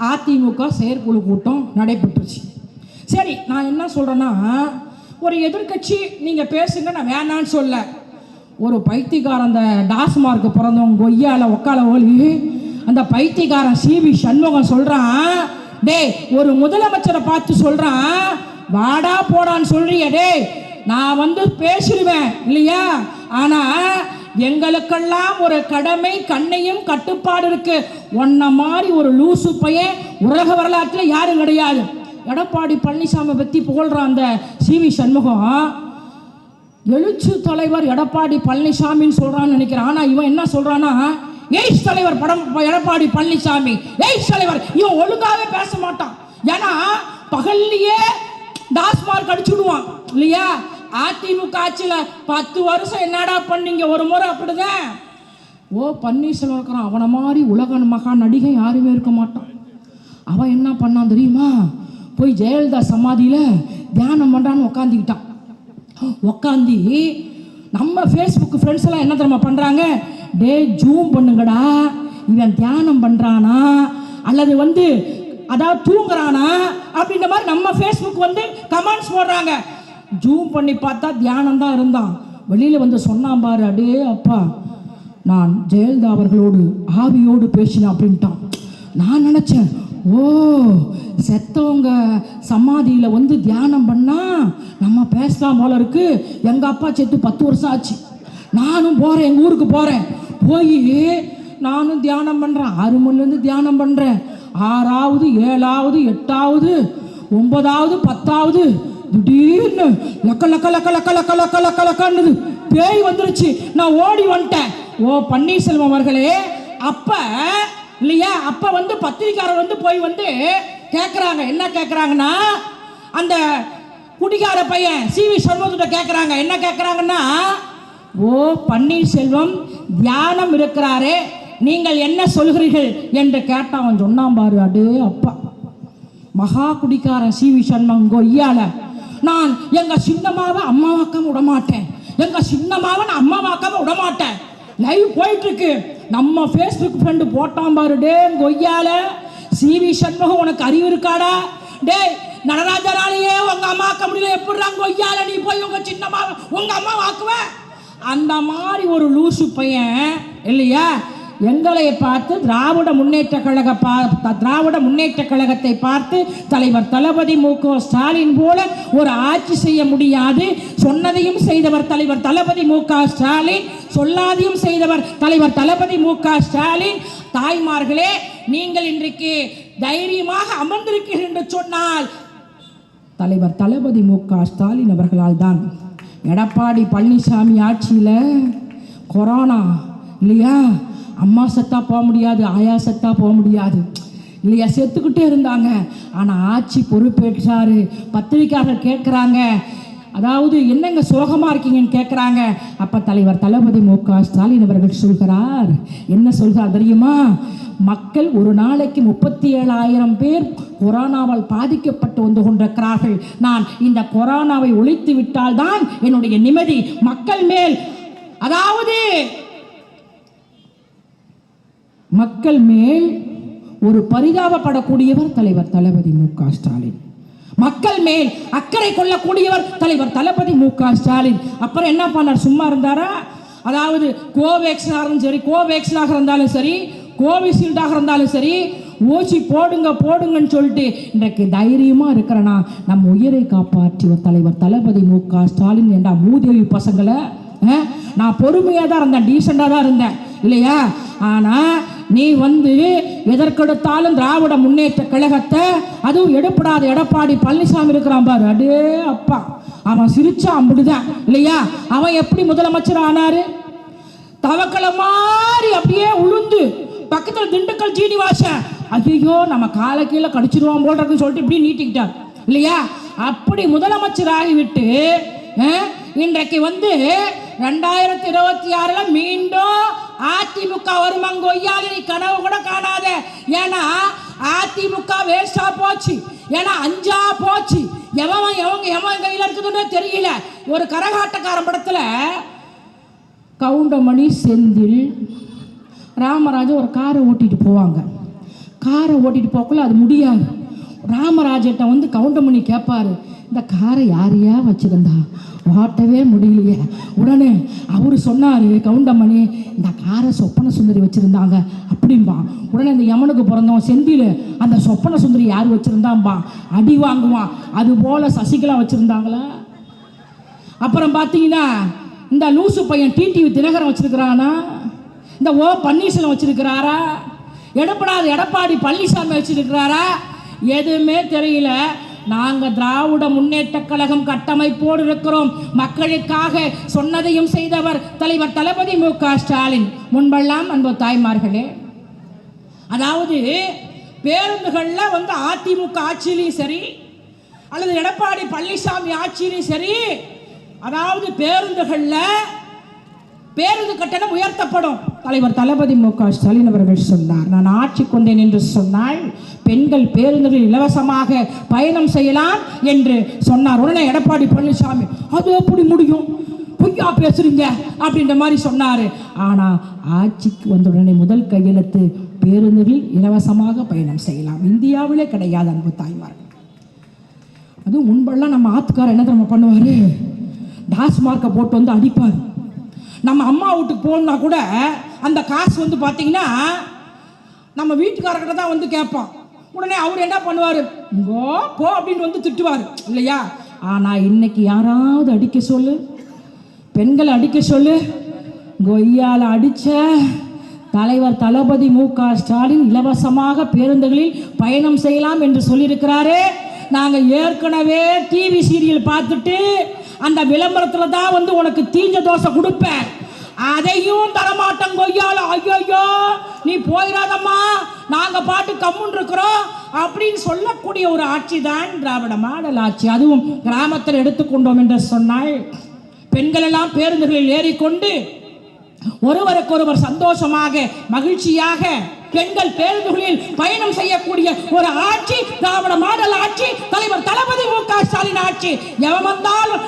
அதிமுக செயற்குழு கூட்டம் நடைபெற்றுச்சு. சரி நான் என்ன சொல்கிறேன்னா ஒரு எதிர்க்கட்சி நீங்கள் பேசுங்க நான் வேணான்னு சொல்ல. ஒரு பைத்தியக்காரன் அந்த டாஸ்மார்க்கு பிறந்தவங்க கொய்யால ஒக்கால ஓலி அந்த பைத்தியக்காரன் சிவி சண்முகம் சொல்கிறான் டேய் ஒரு முதலமைச்சரை பார்த்து சொல்கிறான் வாடா போடான்னு சொல்றிய டேய் நான் வந்து பேசிடுவேன் இல்லையா? ஆனால் எங்களுக்கெல்லாம் ஒரு கடமை கண்ணையும் கட்டுப்பாடு இருக்கு. ஒன்ன மாதிரி ஒரு லூசு பையன் உலக வரலாற்றில் யாரும் கிடையாது. எடப்பாடி பழனிசாமி பற்றி புகழ்றான் அந்த சிவி சண்முகம் எழுச்சு தலைவர் எடப்பாடி பழனிசாமின்னு சொல்றான்னு நினைக்கிறேன். ஆனா இவன் என்ன சொல்கிறான்னா எய்ஸ் தலைவர் படம் எடப்பாடி பழனிசாமி எய்ஸ் தலைவர் இவன் ஒழுங்காவே பேச மாட்டான். ஏன்னா பகல்லையே டாஸ்மார்க் அடிச்சு விடுவான் இல்லையா? அதிமுக ஆட்சியில் பத்து வருஷம் என்னடா பண்ணீங்க? ஒரு முறை அப்படிதான். ஓ பன்னீர்செல்வம் இருக்கிறான் அவனை மாதிரி உலக மகா நடிகை யாருமே இருக்க மாட்டான். அவன் என்ன பண்ணான் தெரியுமா? போய் ஜெயலலிதா சமாதியில் தியானம் பண்ணுறான்னு உக்காந்துக்கிட்டான். உக்காந்து நம்ம ஃபேஸ்புக் ஃப்ரெண்ட்ஸ் எல்லாம் என்ன தெரியுமா பண்ணுறாங்க டே ஜூம் பண்ணுங்கடா. இவன் தியானம் பண்ணுறானா அல்லது வந்து அதாவது தூங்குறானா? அப்படின்ற மாதிரி நம்ம ஃபேஸ்புக் வந்து கமெண்ட்ஸ் போடுறாங்க. ஜூம் பண்ணி பார்த்தா தியானம் தான் இருந்தான். வெளியில் வந்து சொன்னான் பாரு அடே அப்பா நான் ஜெயலலிதா அவர்களோடு ஆவியோடு பேசினேன் அப்படின்ட்டான். நான் நினச்சேன் ஓ செத்தவங்க சமாதியில் வந்து தியானம் பண்ணால் நம்ம பேசலாம் போல இருக்கு. எங்கள் அப்பா செத்து பத்து வருஷம் ஆச்சு. நானும் போகிறேன் எங்கள் ஊருக்கு போகிறேன் போய் நானும் தியானம் பண்ணுறேன் ஆறு மணிலேருந்து தியானம் பண்ணுறேன் ஆறாவது ஏழாவது எட்டாவது ஒன்பதாவது பத்தாவது திடீர்னு லக்க லக்க லக்க லக்க லக்க லக்க லக்க லக்கன்னுது. பேய் வந்துருச்சு. நான் ஓடி வந்துட்டேன். ஓ பன்னீர்செல்வம் அவர்களே அப்ப இல்லையா? அப்ப வந்து பத்திரிக்காரர் வந்து போய் வந்து கேட்குறாங்க என்ன கேட்குறாங்கன்னா அந்த குடிகார பையன் சி வி சண்முகத்திட்ட கேட்குறாங்க என்ன கேட்குறாங்கன்னா ஓ பன்னீர்செல்வம் தியானம் இருக்கிறாரே. நீங்கள் என்ன சொல்கிறீர்கள் என்று கேட்டான். அவன் சொன்னான் பாரு அடே அப்பா. மகா குடிக்காரன் சி வி சண்முகம் கொய்யால நான் எங்க சின்னமாவை அம்மாவாக்காம விட மாட்டேன் எங்க சின்னமாவை நான் அம்மாவாக்காம விட மாட்டேன் லைவ் போயிட்டு இருக்கு நம்ம ஃபேஸ்புக் ஃப்ரெண்டு போட்டான் பாரு. டே கொய்யால சி வி சண்முகம் உனக்கு அறிவு இருக்காடா? டேய் நடராஜனாலேயே உங்க அம்மாக்க முடியல. எப்படிறாங்க கொய்யால நீ போய் உங்க சின்னம்மா உங்க அம்மா வாக்குவ அந்த மாதிரி ஒரு லூசு பையன் இல்லையா? எங்களை பார்த்து திராவிட முன்னேற்ற கழக பா த- திராவிட முன்னேற்ற கழகத்தை பார்த்து தலைவர் தளபதி மு. க. ஸ்டாலின் போல ஒரு ஆட்சி செய்ய முடியாது. சொன்னதையும் செய்தவர் தலைவர் தளபதி மு. க. ஸ்டாலின் சொல்லாதையும் செய்தவர் தலைவர் தளபதி மு. க. ஸ்டாலின். தாய்மார்களே நீங்கள் இன்றைக்கு தைரியமாக அமர்ந்திருக்கிறீர்கள் என்று சொன்னால் தலைவர் தளபதி மு. க. ஸ்டாலின் அவர்களால் தான். எடப்பாடி பழனிசாமி ஆட்சியில் கொரோனா இல்லையா? அம்மா செத்தா போக முடியாது ஆயா செத்தா போக முடியாது. இல்லையா செத்துக்கிட்டே இருந்தாங்க. ஆனால் ஆட்சி பொறுப்பேற்றாரு. பத்திரிக்கையாளர் கேட்குறாங்க. அதாவது என்னங்க சோகமாக இருக்கீங்கன்னு கேட்குறாங்க. அப்போ தலைவர் தளபதி மு க ஸ்டாலின் அவர்கள் சொல்கிறார். என்ன சொல்கிறார் தெரியுமா? மக்கள் ஒரு நாளைக்கு முப்பத்தி ஏழாயிரம் பேர் கொரோனாவால் பாதிக்கப்பட்டு வந்து கொண்டிருக்கிறார்கள். நான் இந்த கொரோனாவை ஒழித்து விட்டால் தான் என்னுடைய நிம்மதி. மக்கள் மேல் அதாவது மக்கள் மேல் ஒரு பரிதாபப்படக்கூடியவர் தலைவர் தளபதி மு க ஸ்டாலின். மக்கள் மேல் அக்கறை கொள்ளக்கூடியவர் தலைவர் தளபதி மு க ஸ்டாலின். அப்புறம் என்ன பண்ணார்? சும்மா இருந்தாரா? அதாவது கோவேக்ஸாக இருந்தாலும் சரி கோவேக்ஸினாக இருந்தாலும் சரி கோவிஷீல்டாக இருந்தாலும் சரி ஊசி போடுங்க போடுங்கன்னு சொல்லிட்டு இன்றைக்கு தைரியமாக இருக்கிறனா நம்ம உயிரை காப்பாற்றிய தலைவர் தளபதி மு க ஸ்டாலின் என்ற மூதேவி பசங்களை நான் பொறுமையாக தான் இருந்தேன் டீசெண்டாக தான் இருந்தேன் இல்லையா? ஆனால் நீ வந்து எதற்கெடுத்தாலும் திராவிட முன்னேற்ற கழகத்தை அதுவும் எடுப்படாத எடப்பாடி பழனிசாமி இருக்கிறான் பாரு. அடே அப்பா. அவன் சிரிச்சா அப்படிதான் இல்லையா? அவன் எப்படி முதலமைச்சர் ஆனாரு? தவக்கலை மாதிரி அப்படியே உளுந்து. பக்கத்தில் திண்டுக்கல் சீனிவாசன் ஐயோ நம்ம காலை கீழே கடிச்சிடுவோம் போல் இருக்குன்னு சொல்லிட்டு இப்படி நீட்டிக்கிட்டார் இல்லையா? அப்படி முதலமைச்சர் ஆகிவிட்டு இன்றைக்கு வந்து ரெண்டாயிரத்தி இருபத்தி ஆறுல மீண்டும் அதிமுக வருமங்கொய்யாத நீ கனவு கூட காணாத. ஏன்னா அதிமுக வேஸ்டா போச்சு. ஏன்னா அஞ்சா போச்சு. எவன் எவங்க எவன் கையில் இருக்குதுன்னு தெரியல. ஒரு கரகாட்டக்காரன் படத்தில் கவுண்டமணி செந்தில் ராமராஜா ஒரு காரை ஓட்டிட்டு போவாங்க. காரை ஓட்டிட்டு போக்குள்ள அது முடியாது. ராமராஜட்ட வந்து கவுண்டமணி கேட்பாரு இந்த காரை யாரையா வச்சுருந்தா? ஓட்டவே முடியலையே. உடனே அவர் சொன்னார் கவுண்டமணி இந்த காரை சொப்பன சுந்தரி வச்சுருந்தாங்க. அப்படிம்பா. உடனே இந்த யமனுக்கு பிறந்தவன் செந்தில் அந்த சொப்பன சுந்தரி யார் வச்சுருந்தான்பா அடி வாங்குவான். அது போல் சசிகலா வச்சுருந்தாங்களா? அப்புறம் பார்த்தீங்கன்னா இந்த லூசு பையன் டிடிவி தினகரன் வச்சுருக்கிறானா? இந்த ஓ பன்னீர்செல்வம் வச்சுருக்கிறாரா? எடப்படாத எடப்பாடி பழனிசாமி வச்சுருக்கிறாரா? எதுவுமே தெரியல. நாங்கள் திராவிட முன்னேற்ற கழகம் கட்டமைப்போடு இருக்கிறோம் மக்களுக்காக சொன்னதையும் செய்தவர் தலைவர் தளபதி மு க ஸ்டாலின். முன்பெல்லாம் அன்பு தாய்மார்களே அதாவது பேருந்துகளில் வந்து அதிமுக ஆட்சியிலையும் சரி அல்லது எடப்பாடி பழனிசாமி ஆட்சியிலையும் சரி அதாவது பேருந்துகளில் பேருந்து கட்டணம் உயர்த்தப்படும். தலைவர் தளபதி மு க ஸ்டாலின் அவர்கள் சொன்னார். நான் ஆட்சிக்கு வந்தேன் என்று சொன்னால் பெண்கள் பேருந்துகளில் இலவசமாக பயணம் செய்யலாம் என்று சொன்னார். உடனே எடப்பாடி பழனிசாமி அது எப்படி முடியும்? பொய்யா பேசுறீங்க அப்படின்ற மாதிரி சொன்னார். ஆனால் ஆட்சிக்கு வந்த உடனே முதல் கையெழுத்து பேருந்துகளில் இலவசமாக பயணம் செய்யலாம் இந்தியாவிலே கிடையாது அன்பு தாய்மார்கள். அதுவும் முன்பெல்லாம் நம்ம ஆத்துக்காரர் என்ன தெரியுமா பண்ணுவார்? டாஸ்மார்க்கை போட்டு வந்து அடிப்பார். நம்ம அம்மா வீட்டுக்கு போகணுன்னா கூட அந்த காசு வந்து பார்த்தீங்கன்னா நம்ம வீட்டுக்காரர்கிட்ட தான் வந்து கேட்போம் உடனே அவர் என்ன பண்ணுவார்? இங்கோ போ அப்படின்னு வந்து திட்டுவார். இல்லையா? ஆனால் இன்னைக்கு யாராவது அடிக்க சொல்லு. பெண்களை அடிக்க சொல்லு. கொய்யால் அடித்த தலைவர் தளபதி மு க ஸ்டாலின் இலவசமாக பேருந்துகளில் பயணம் செய்யலாம் என்று சொல்லியிருக்கிறாரு. நாங்கள் ஏற்கனவே டிவி சீரியல் பார்த்துட்டு அந்த விளம்பரத்தில் தான் வந்து உனக்கு தீஞ்ச தோசை கொடுப்பேன். அதையும் தரமாட்டோம் கொய்யால. ஐயோ நீ போயிடாதம்மா. நாங்கள் பாட்டு கம்முன் இருக்கிறோம் அப்படின்னு சொல்லக்கூடிய ஒரு ஆட்சி தான் திராவிட மாடல் ஆட்சி. அதுவும் கிராமத்தில் எடுத்துக்கொண்டோம் என்று சொன்னால் பெண்கள் எல்லாம் பேருந்துகளில் ஏறிக்கொண்டு ஒருவருக்கொருவர் சந்தோஷமாக மகிழ்ச்சியாக பெண்கள் பேருந்துகளில் பயணம் செய்யக்கூடிய ஒரு ஆட்சி திராவிட மாடல் ஆட்சி தலைவர் தளபதி மு க ஸ்டாலின் ஆட்சி. எவன் வந்தாலும்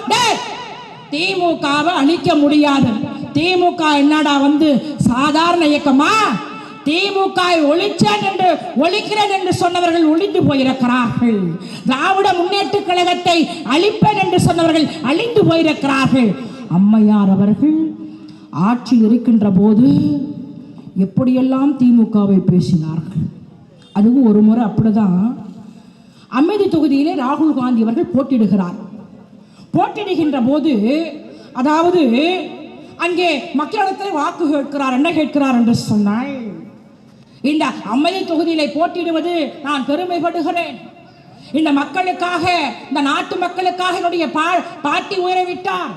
திமுகவை அழிக்க முடியாது. திமுக என்னடா வந்து சாதாரண இயக்கமா? திமுக ஒழிச்சேன் என்று ஒழிக்கிறேன் என்று சொன்னவர்கள் ஒழிந்து போயிருக்கிறார்கள். திராவிட முன்னேற்ற கழகத்தை அழிப்பேன் என்று சொன்னவர்கள் அழிந்து போயிருக்கிறார்கள். அம்மையார் அவர்கள் ஆட்சி இருக்கின்ற போது எப்படியெல்லாம் திமுகவை பேசினார்கள்? அதுவும் ஒரு முறை அப்படிதான். அமேதி தொகுதியிலே ராகுல் காந்தி அவர்கள் போட்டியிடுகிறார். போட்டியிடுகின்ற போது அதாவது அங்கே மக்களிடத்தில் வாக்கு கேட்கிறார் என்ன கேட்கிறார் என்று சொன்னால் இந்த அம்மையை தொகுதியிலே போட்டியிடுவது நான் பெருமைப்படுகிறேன். இந்த மக்களுக்காக இந்த நாட்டு மக்களுக்காக என்னுடைய பா பாட்டி உயரவிட்டார்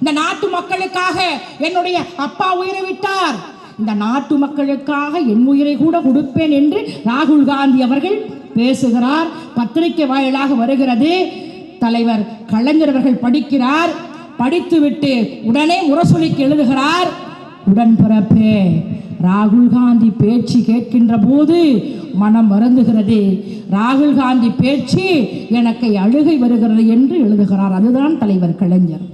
இந்த நாட்டு மக்களுக்காக என்னுடைய அப்பா உயரவிட்டார் இந்த நாட்டு மக்களுக்காக என் உயிரை கூட கொடுப்பேன் என்று ராகுல் காந்தி அவர்கள் பேசுகிறார். பத்திரிகை வாயிலாக வருகிறது. தலைவர் கலைஞர் அவர்கள் படிக்கிறார். படித்துவிட்டு உடனே முரசொலிக்கு எழுதுகிறார் உடன்பிறப்பே ராகுல் காந்தி பேச்சு கேட்கின்ற போது மனம் வருந்துகிறது. ராகுல் காந்தி பேச்சு எனக்கு அழுகை வருகிறது என்று எழுதுகிறார். அதுதான் தலைவர் கலைஞர்.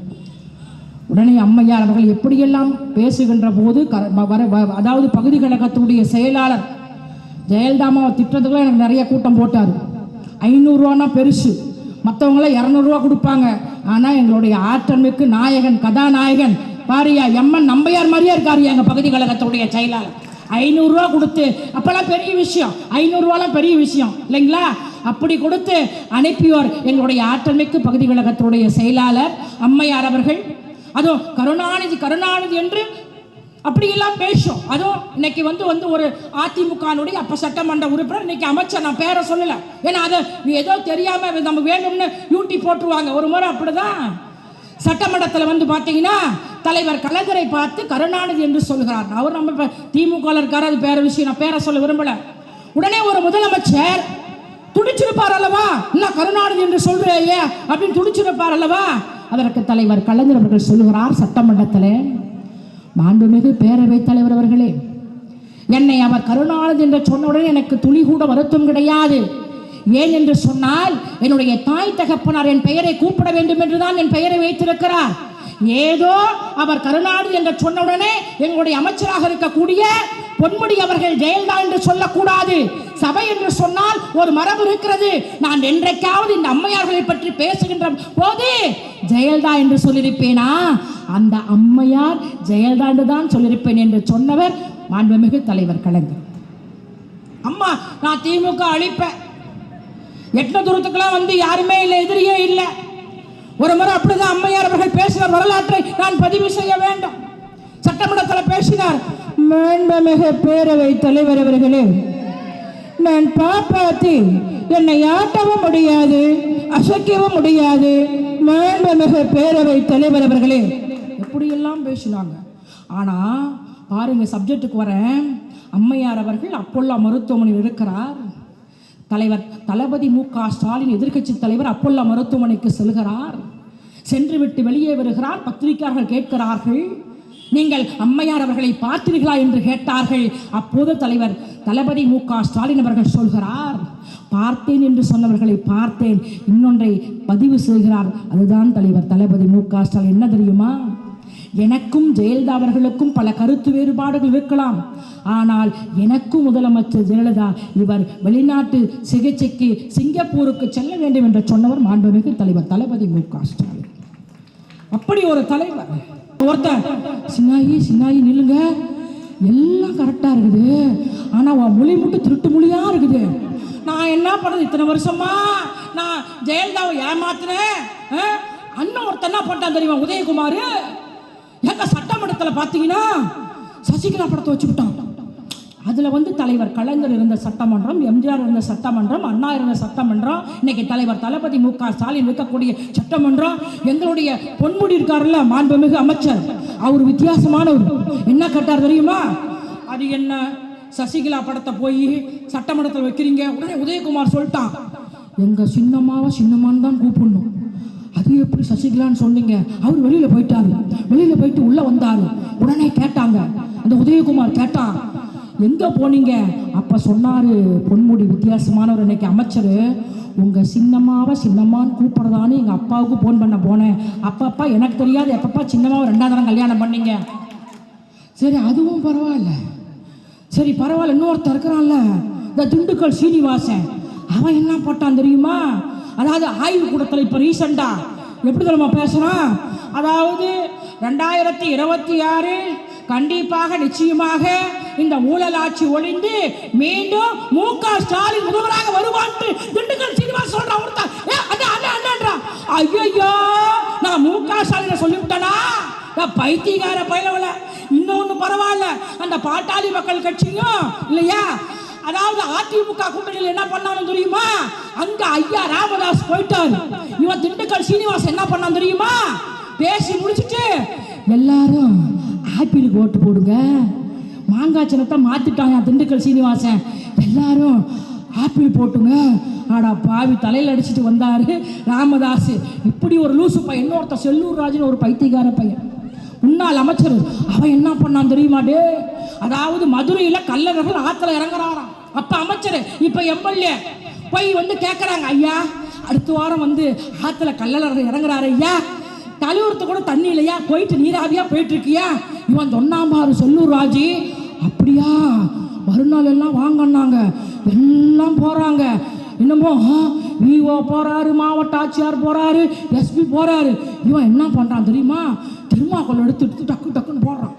உடனே அம்மையார் அவர்கள் எப்படியெல்லாம் பேசுகின்ற போது க- வர அதாவது பகுதி கழகத்துடைய செயலாளர் ஜெயலலிதாமாவை திட்டத்துக்குலாம் எனக்கு நிறைய கூட்டம் போட்டார். ஐநூறுரூவானா பெருசு. மற்றவங்களாம் இரநூறுவா கொடுப்பாங்க. ஆனால் எங்களுடைய ஆற்றமிக்கு நாயகன் கதாநாயகன் பாரியா எம்என் நம்பையார் மாதிரியே இருக்காரு எங்கள் பகுதி கழகத்துடைய செயலாளர். ஐநூறுரூவா கொடுத்து அப்போல்லாம் பெரிய விஷயம். ஐநூறுரூவாலாம் பெரிய விஷயம் இல்லைங்களா? அப்படி கொடுத்து அனுப்பியோர் எங்களுடைய ஆற்றமிக்கு பகுதி கழகத்துடைய செயலாளர் அம்மையார் அவர்கள். அதுவும் கருணாநிதி கருணாநிதி என்று அப்படியெல்லாம் பேசும். அதுவும் இன்னைக்கு வந்து வந்து ஒரு அதிமுகனுடைய அப்ப சட்டமன்ற உறுப்பினர் இன்னைக்கு அமைச்சர் நான் பேரை சொல்லல. ஏன்னா அதை நீ ஏதோ தெரியாம நம்ம வேணும்னு யூட்டி போட்டுருவாங்க. ஒரு முறை அப்படிதான். சட்டமன்றத்தில் வந்து பார்த்தீங்கன்னா தலைவர் கலைஞரை பார்த்து கருணாநிதி என்று சொல்கிறார். அவர் நம்ம இப்போ திமுக இருக்கார் அது பேர விஷயம். நான் பேரை சொல்ல விரும்பல. உடனே ஒரு முதலமைச்சர் துடிச்சிருப்பார் அல்லவா? என்ன கருணாநிதி என்று சொல்றேயே அப்படின்னு துடிச்சிருப்பார் அல்லவா? அதற்கு தலைவர் கலைஞர் அவர்கள் சொல்லுகிறார் சட்டமன்றத்தில். மாண்புமிகு பேரவைத் தலைவர் அவர்களே என்னை அவர் கருணாநிதி என்று சொன்னவுடன் எனக்கு துளி கூட வருத்தம் கிடையாது. ஏன் என்று சொன்னால் என்னுடைய தாய் தகப்பனார் என் பெயரை கூப்பிட வேண்டும் என்றுதான் என் பெயரை வைத்திருக்கிறார். ஏதோ அவர் கருணாநிதி என்று சொன்னவுடனே எங்களுடைய அமைச்சராக இருக்கக்கூடிய பொன்முடி அவர்கள் ஜெயலலிதா என்று சொல்லக்கூடாது. சபை என்று சொன்னால் ஒரு மரபு இருக்கிறது. நான் என்றைக்காவது இந்த அம்மையார்களை பற்றி பேசுகின்ற போது ஜெயலலிதா என்று சொல்லியிருப்பேனா? அந்த அம்மையார் ஜெயலலிதா என்று தான் சொல்லியிருப்பேன் என்று சொன்னவர் மாண்புமிகு தலைவர் கலைஞர். அம்மா நான் திமுக அழிப்பேன். எட்டு தூரத்துக்கெல்லாம் வந்து யாருமே இல்லை எதிரியே இல்லை. ஒரு முறை அப்படிதான் அம்மையார் அவர்கள் பேசின வரலாற்றை நான் பதிவு செய்ய வேண்டும். சட்டமன்றத்தில் பேசினார். மாண்புமிகு பேரவை தலைவர் அவர்களே நான் பாப்பாத்தி என்னை ஆட்டவும் முடியாது அசைக்கவும் முடியாது மாண்புமிகு பேரவை தலைவர் அவர்களே. எப்படியெல்லாம் பேசினாங்க? ஆனா பாருங்க சப்ஜெக்ட்டுக்கு வரேன். அம்மையார் அவர்கள் அப்போல்லா மருத்துவமனையில் இருக்கிறார். தலைவர் தளபதி மு க ஸ்டாலின் எதிர்க்கட்சி தலைவர் அப்போல்லா மருத்துவமனைக்கு செல்கிறார். சென்று விட்டு வெளியே வருகிறார். பத்திரிகையாளர்கள் கேட்கிறார்கள். நீங்கள் அம்மையார் அவர்களை பார்த்தீர்களா என்று கேட்டார்கள். அப்போது தலைவர் தளபதி மு க ஸ்டாலின் அவர்கள் சொல்கிறார் பார்த்தேன் என்று சொன்னவர்களை பார்த்தேன். இன்னொன்றை பதிவு செய்கிறார். அதுதான் தலைவர் தளபதி மு க ஸ்டாலின். என்ன தெரியுமா? எனக்கும் ஜெயலலிதா அவர்களுக்கும் பல கருத்து வேறுபாடுகள் இருக்கலாம். ஆனால் எனக்கும் முதலமைச்சர் ஜெயலலிதா இவர் வெளிநாட்டு சிகிச்சைக்கு சிங்கப்பூருக்கு செல்ல வேண்டும் என்று சொன்னவர் மாண்புமிகு தலைவர் தளபதி மு க ஸ்டாலின். அப்படி ஒரு தலைவர் ஒருத்தன் சின்னாயி சின்னாயி நில்லுங்க. எல்லாம் கரெக்டாக இருக்குது. ஆனால் உன் மொழி மட்டும் திருட்டு மொழியாக இருக்குது. நான் என்ன பண்ணது இத்தனை வருஷமா? நான் ஜெயலலிதாவை ஏமாத்தினேன். ஆ? அண்ணன் ஒருத்தன்னா போட்டான் தெரியுமா? உதயகுமார்? எங்கள் சட்டமன்றத்தில் பார்த்தீங்கன்னா சசிகலா படத்தை வச்சுக்கிட்டான். அதில் வந்து தலைவர் கலைஞர் இருந்த சட்டமன்றம் எம்ஜிஆர் இருந்த சட்டமன்றம் அண்ணா இருந்த சட்டமன்றம் இன்னைக்கு தலைவர் தளபதி மு க ஸ்டாலின் இருக்கக்கூடிய சட்டமன்றம் எங்களுடைய பொன்முடி இருக்காருல்ல மாண்புமிகு அமைச்சர். அவர் வித்தியாசமானவர். என்ன கேட்டார் தெரியுமா? அது என்ன? சசிகலா படத்தை போய் சட்டமன்றத்தில் வைக்கிறீங்க. உடனே உதயகுமார் சொல்லிட்டான். எங்க சின்னம்மாவை சின்னம்மான்னு தான் கூப்பிடணும். அது எப்படி சசிகலான்னு சொன்னீங்க? அவர் வெளியில போயிட்டாரு. வெளியில போயிட்டு உள்ள வந்தாரு. உடனே கேட்டாங்க. அந்த உதயகுமார் கேட்டான். எங்க போனீங்க? அப்ப சொன்னாரு பொன்முடி வித்தியாசமானவர் இன்னைக்கு அமைச்சர். உங்கள் சின்னம்மாவை சின்னம்மான்னு கூப்பிட்றதான்னு எங்கள் அப்பாவுக்கு ஃபோன் பண்ண போனேன். அப்பப்பா எனக்கு தெரியாது எப்பப்பா சின்னம்மாவை ரெண்டாவது தரம் கல்யாணம் பண்ணீங்க? சரி அதுவும் பரவாயில்ல. சரி பரவாயில்ல இன்னொருத்தர் இருக்கிறான்ல. இந்த திண்டுக்கல் சீனிவாசன். அவன் என்ன போட்டான் தெரியுமா? அதாவது ஆய்வு கூடத்தில் இப்போ ரீசெண்டா எப்படி தெரியுமா பேசுகிறான் அதாவது ரெண்டாயிரத்தி இருபத்தி ஆறு கண்டிப்பாக நிச்சயமாக இந்த ஊழல் ஆட்சி ஒழிந்து மீண்டும் மு க ஸ்டாலின் முதல்வராக வருவான்ட்டு திண்டுக்கல் சீனிவாசன் சொல்றான் ஒருத்தன் அண்ணா ஐயோ நான் மு க ஸ்டாலின் சொல்லிவிட்டேனா? நான் பைத்தியக்கார பயலவல இன்னொன்னு பரவாயில்ல அந்த பாட்டாளி மக்கள் கட்சியும் இல்லையா? அதாவது அதிமுக கூட்டணியில் என்ன பண்ணாலும் தெரியுமா? அங்க ஐயா ராமதாஸ் போயிட்டார். இவன் திண்டுக்கல் சீனிவாசன் என்ன பண்ணான் தெரியுமா? பேசி முடிச்சுட்டு எல்லாரும் ஆப்பிளுக்கு ஓட்டு போடுங்க. மாங்காய் சின்னத்தை மாற்றிட்டாங்க திண்டுக்கல் சீனிவாசன்? எல்லாரும் ஆப்பிள் போட்டுங்க. ஆடா பாவி தலையில் அடிச்சுட்டு வந்தாரு ராமதாஸ் இப்படி ஒரு லூசு பையன் இன்னொருத்த செல்லூர் ராஜன் ஒரு பைத்தியகார பையன். முன்னாள் அமைச்சர் அவன் என்ன பண்ணான் தெரியுமாடே அதாவது மதுரையில் கல்லர்கள் ஆற்றுல இறங்குறாராம். அப்போ அமைச்சர் இப்போ எம்எல்ஏ போய் வந்து கேட்குறாங்க ஐயா அடுத்த வாரம் வந்து ஆற்றுல கல்லழகர் இறங்குறாரு ஐயா. தலைவரத்து கூட தண்ணி இல்லையா? போயிட்டு நீராவியாக போயிட்டு இருக்கியா? இவன் சொன்னாம்பாரு செல்லூர் ராஜி அப்படியா? மறுநாள் எல்லாம் வாங்கன்னாங்க. எல்லாம் போகிறாங்க என்னமோ விஓ போகிறாரு மாவட்ட ஆட்சியார் போகிறாரு எஸ்பி போகிறாரு இவன் என்ன பண்ணுறான் தெரியுமா? திருமாக்குள் எடுத்து எடுத்து டக்கு டக்குன்னு போடுறான்.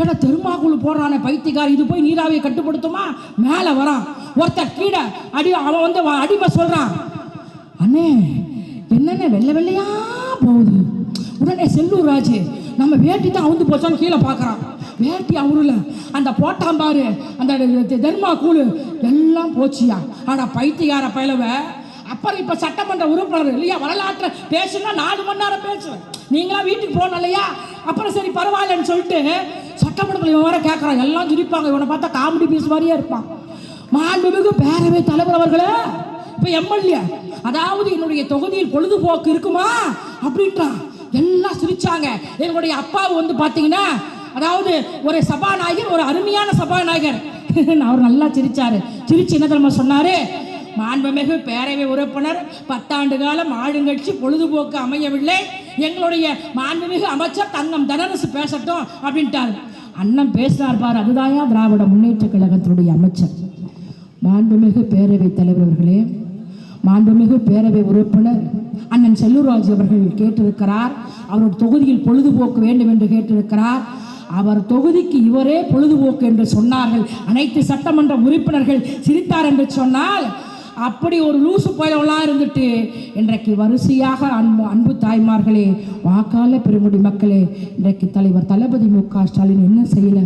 ஏடா தெருமாக்குள் போடுறானே பைத்தியக்கார் இது போய் நீராவியை கட்டுப்படுத்துமா? மேலே வரான். ஒருத்தர் கீழே அடி அவன் வந்து அடிமை சொல்கிறான் அண்ணே என்னென்ன வெள்ளை வெள்ளையாக போகுது? உடனே செல்லூர் ராஜு நம்ம வேட்டி தான் அவுந்து போச்சான்னு கீழே பார்க்குறான். வேட்டி அவருல அந்த போட்டான் பாரு. அந்த தர்மா தெர்மா கூழு. எல்லாம் போச்சியா. ஆனா பைத்தியார பயலவ அப்புறம் இப்ப சட்டமன்ற உறுப்பினர் இல்லையா வரலாற்றை பேசுனா நாலு மணி நேரம் பேசுவேன். நீங்களாம் வீட்டுக்கு போகணும் இல்லையா? அப்புறம் சரி பரவாயில்லன்னு சொல்லிட்டு சட்டமன்றத்தில் இவன் வர கேட்குறான் எல்லாம் சிரிப்பாங்க. இவனை பார்த்தா காமெடி பீஸ் மாதிரியே இருப்பான். மாண்புமிகு பேரவை தலைவர் அவர்களே இப்போ எம்எல்ஏ அதாவது என்னுடைய தொகுதியில் பொழுதுபோக்கு இருக்குமா? அப்படின்றான். எல்லாம் சிரிச்சாங்க. எங்களுடைய அப்பாவு வந்து பார்த்தீங்கன்னா அதாவது ஒரு சபாநாயகர் ஒரு அருமையான சபாநாயகர். அவர் நல்லா சிரிச்சாரு. சிரிச்சு என்ன தெரியுமா சொன்னாரு? மாண்புமிகு பேரவை உறுப்பினர் பத்தாண்டு காலம் ஆளுங்கட்சி பொழுதுபோக்கு அமையவில்லை. எங்களுடைய மாண்புமிகு அமைச்சர் தங்கம் தனரசு பேசட்டும் அப்படின்ட்டாரு. அண்ணன் பேசினார் பார் அதுதாயா திராவிட முன்னேற்ற கழகத்தினுடைய அமைச்சர். மாண்புமிகு பேரவைத் தலைவர் அவர்களே மாண்புமிகு பேரவை உறுப்பினர் அண்ணன் செல்லூர்ராஜ் அவர்கள் கேட்டிருக்கிறார். அவரோட தொகுதியில் பொழுதுபோக்கு வேண்டும் என்று கேட்டிருக்கிறார். அவர் தொகுதிக்கு இவரே பொழுதுபோக்கு என்று சொன்னார்கள். அனைத்து சட்டமன்ற உறுப்பினர்கள் சிரித்தார் என்று சொன்னால் அப்படி ஒரு லூசு பயலெல்லாம் இருந்துட்டு இன்றைக்கு வரிசையாக அன்பு அன்பு தாய்மார்களே வாக்காள பெருங்குடி மக்களே இன்றைக்கு தலைவர் தளபதி மு க ஸ்டாலின் என்ன செய்யலை?